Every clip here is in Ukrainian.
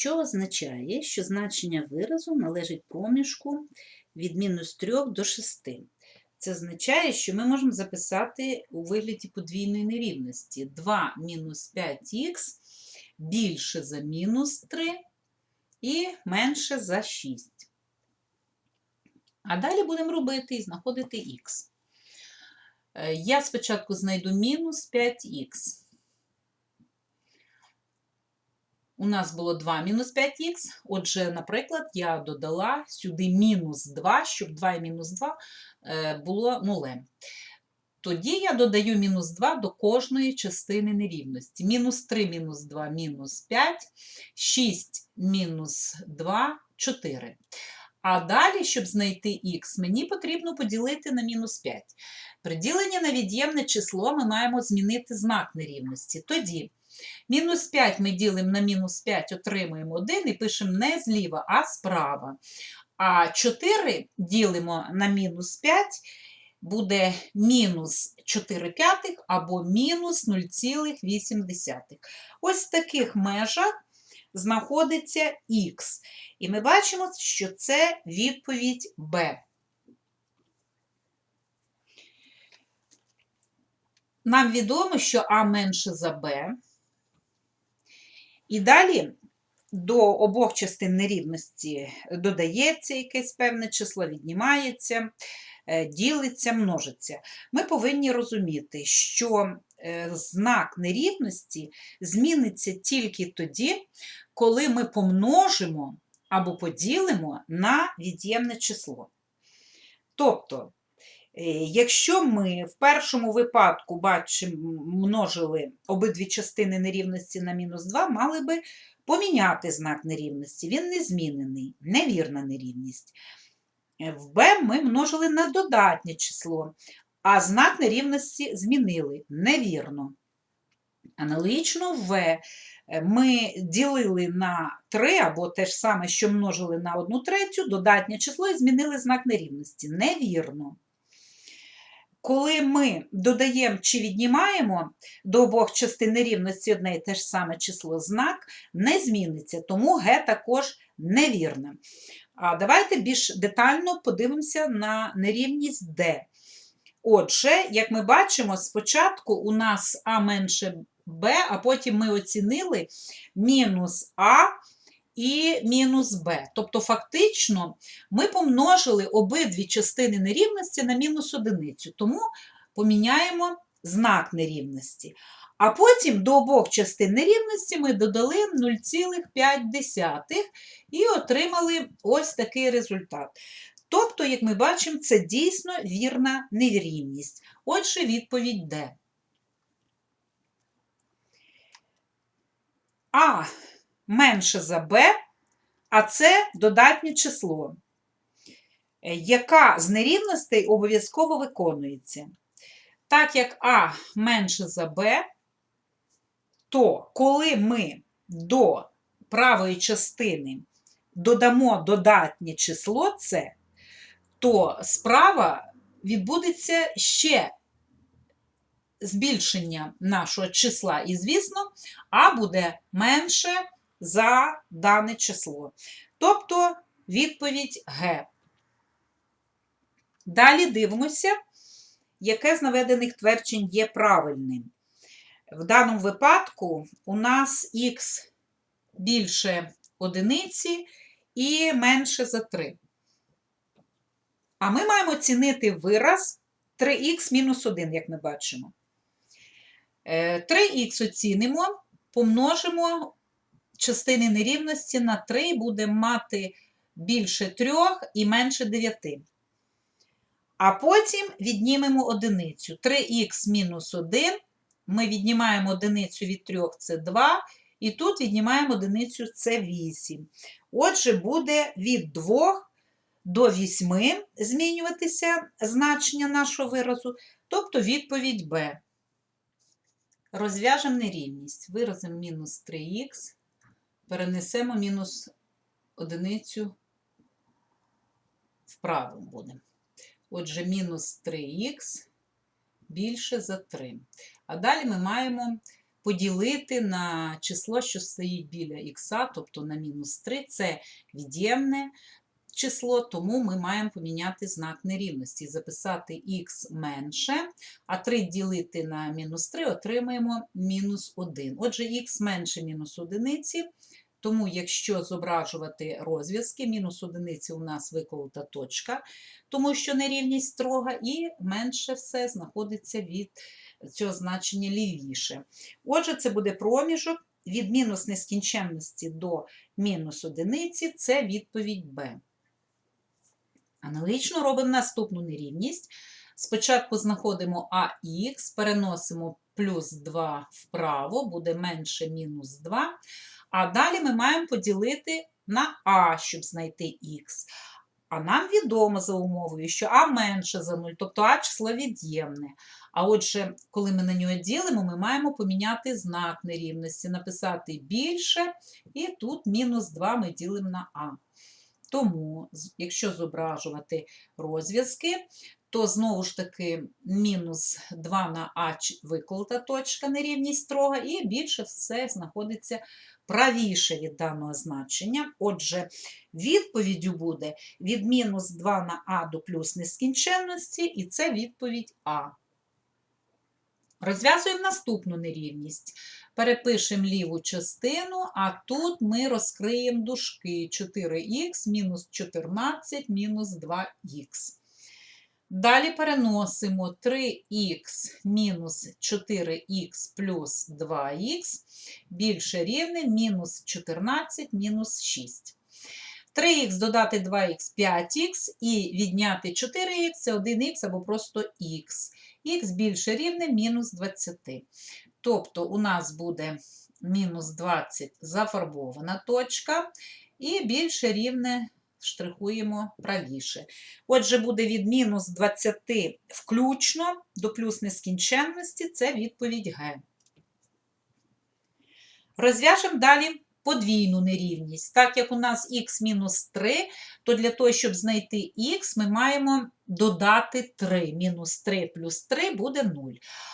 що означає, що значення виразу належить проміжку від мінус 3 до 6. Це означає, що ми можемо записати у вигляді подвійної нерівності 2 мінус 5х більше за мінус 3 і менше за 6. А далі будемо робити і знаходити х. Е, Я спочатку знайду мінус 5х. У нас було 2 мінус 5х. Отже, наприклад, я додала сюди мінус 2, щоб 2 і мінус 2 е, було нулем. Тоді я додаю мінус 2 до кожної частини нерівності. Мінус 3 мінус 2 мінус 5, 6 мінус 2 4. А далі, щоб знайти х, мені потрібно поділити на мінус 5. При діленні на від'ємне число ми маємо змінити знак нерівності. Тоді мінус 5 ми ділимо на мінус 5, отримуємо 1 і пишемо не зліва, а справа. А 4 ділимо на мінус 5, буде мінус 4 п'ятих або мінус 0,8. Ось в таких межах знаходиться х. І ми бачимо, що це відповідь Б. Нам відомо, що А менше за Б. І далі до обох частин нерівності додається якесь певне число, віднімається, е, ділиться, множиться. Ми повинні розуміти, що е, знак нерівності зміниться тільки тоді, коли ми помножимо або поділимо на від'ємне число. Тобто, якщо ми в першому випадку бачимо, множили обидві частини нерівності на мінус 2, мали би поміняти знак нерівності. Він не змінений, невірна нерівність. Е, В b ми множили на додатнє число, а знак нерівності змінили невірно. Аналогічно в v ми ділили на 3, або те ж саме, що множили на 1 третю, додатнє число і змінили знак нерівності. Невірно. Коли ми додаємо чи віднімаємо до обох частин нерівності одне і те ж саме число, знак не зміниться, тому Г також невірне. А давайте більш детально подивимося на нерівність D. Отже, як ми бачимо, спочатку у нас А менше Б, а потім ми оцінили мінус А і мінус Б. Тобто, фактично, ми помножили обидві частини нерівності на мінус одиницю, тому поміняємо знак нерівності. А потім до обох частин нерівності ми додали 0,5 і отримали ось такий результат. Тобто, як ми бачимо, це дійсно вірна нерівність. Отже, відповідь Д. А менше за Б, а це додатнє число. Е, Яка з нерівностей обов'язково виконується? Так як А менше за Б, то коли ми до правої частини додамо додатнє число С, то справа відбудеться ще збільшення нашого числа, і, звісно, А буде менше за дане число. Тобто відповідь Г. Далі дивимося, яке з наведених тверджень є правильним. В даному випадку у нас х більше одиниці і менше за 3. А ми маємо оцінити вираз 3х мінус 1, як ми бачимо. 3х оцінимо, помножимо частини нерівності на 3 і будемо мати більше 3 і менше 9. А потім віднімемо одиницю. 3х мінус 1. Ми віднімаємо одиницю від 3 це 2. І тут віднімаємо одиницю це 8. Отже, буде від 2 до 8 змінюватися значення нашого виразу, тобто відповідь Б. Розв'яжемо нерівність. Виразимо мінус 3х, перенесемо мінус одиницю вправо буде. Отже, мінус 3х більше за 3. А далі ми маємо поділити на число, що стоїть біля х, тобто на мінус 3. Це від'ємне число, тому ми маємо поміняти знак нерівності, записати х менше, а 3 ділити на мінус 3 отримаємо мінус 1. Отже, х менше мінус одиниці, тому якщо зображувати розв'язки, мінус одиниці у нас виколота точка, тому що нерівність строга, і менше все знаходиться від цього значення лівіше. Отже, це буде проміжок від мінус нескінченності до мінус одиниці, це відповідь Б. Аналогічно робимо наступну нерівність. Спочатку знаходимо АХ, переносимо плюс 2 вправо, буде менше мінус 2. А далі ми маємо поділити на А, щоб знайти х. А нам відомо за умовою, що А менше за 0, тобто А число від'ємне. А отже, коли ми на нього ділимо, ми маємо поміняти знак нерівності, написати більше, і тут мінус 2 ми ділимо на А. Тому, якщо зображувати розв'язки, то знову ж таки мінус 2 на А виколота точка, нерівність строга, і більше все знаходиться правіше від даного значення. Отже, відповіддю буде від мінус 2 на А до плюс нескінченності, і це відповідь А. Розв'язуємо наступну нерівність. Перепишемо ліву частину, а тут ми розкриємо дужки 4х мінус 14 мінус 2х. Далі переносимо 3х мінус 4х плюс 2х більше рівне мінус 14 мінус 6. 3х додати 2х 5х і відняти 4х це 1х або просто х. х більше рівне мінус 20. Тобто у нас буде мінус 20 зафарбована точка, і більше рівне штрихуємо правіше. Отже, буде від мінус 20 включно до плюс нескінченності, це відповідь Г. Розв'яжемо далі подвійну нерівність. Так як у нас х мінус 3, то для того, щоб знайти х, ми маємо додати 3. Мінус 3 плюс 3 буде 0.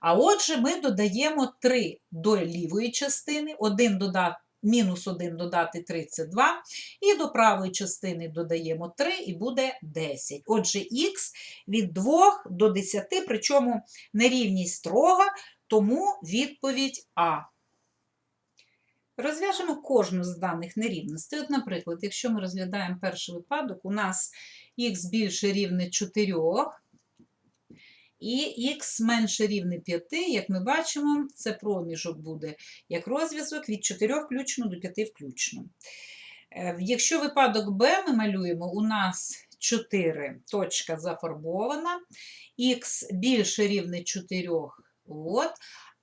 А отже, ми додаємо 3 до лівої частини, 1 додати. Мінус 1 додати 3 це 2, і до правої частини додаємо 3 і буде 10. Отже, х від 2 до 10, причому нерівність строга, тому відповідь А. Розв'яжемо кожну з даних нерівностей. От, наприклад, якщо ми розглядаємо перший випадок, у нас х більше рівне 4 і х менше рівне 5, як ми бачимо, це проміжок буде як розв'язок від 4 включно до 5 включно. Е, Якщо випадок Б ми малюємо, у нас 4 точка зафарбована, х більше рівне 4, от,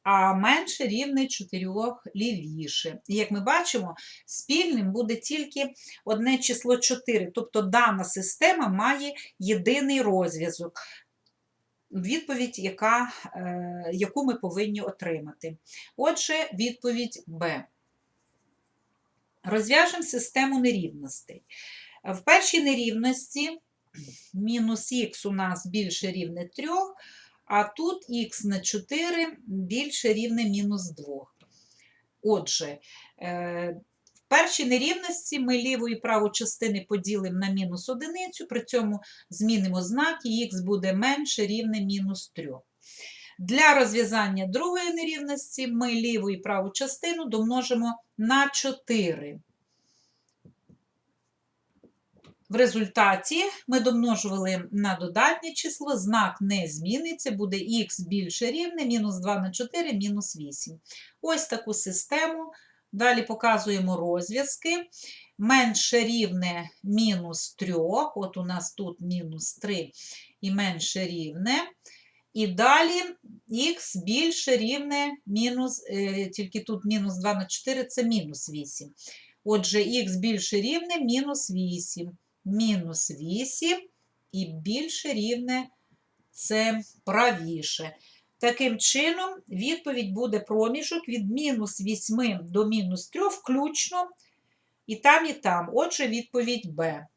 а менше рівне 4 лівіше. І як ми бачимо, спільним буде тільки одне число 4, тобто дана система має єдиний розв'язок. Відповідь, яка, е, яку ми повинні отримати. Отже, відповідь Б. Розв'яжемо систему нерівностей. В першій нерівності мінус х у нас більше рівне 3, а тут х на 4 більше рівне мінус 2. Отже, е, в першій нерівності ми ліву і праву частини поділимо на мінус одиницю, при цьому змінимо знак, і х буде менше рівне мінус 3. Для розв'язання другої нерівності ми ліву і праву частину домножимо на 4. В результаті ми домножували на додатнє число, знак не зміниться, буде х більше рівне, мінус 2 на 4, мінус 8. Ось таку систему. Далі показуємо розв'язки. Менше рівне мінус 3, от у нас тут мінус 3 і менше рівне. І далі х більше рівне мінус, е, тільки тут мінус 2 на 4 це мінус 8. Отже, х більше рівне мінус 8 мінус 8 і більше рівне це правіше. Таким чином, відповідь буде проміжок від мінус 8 до мінус 3 включно, і там, і там. Отже, відповідь Б.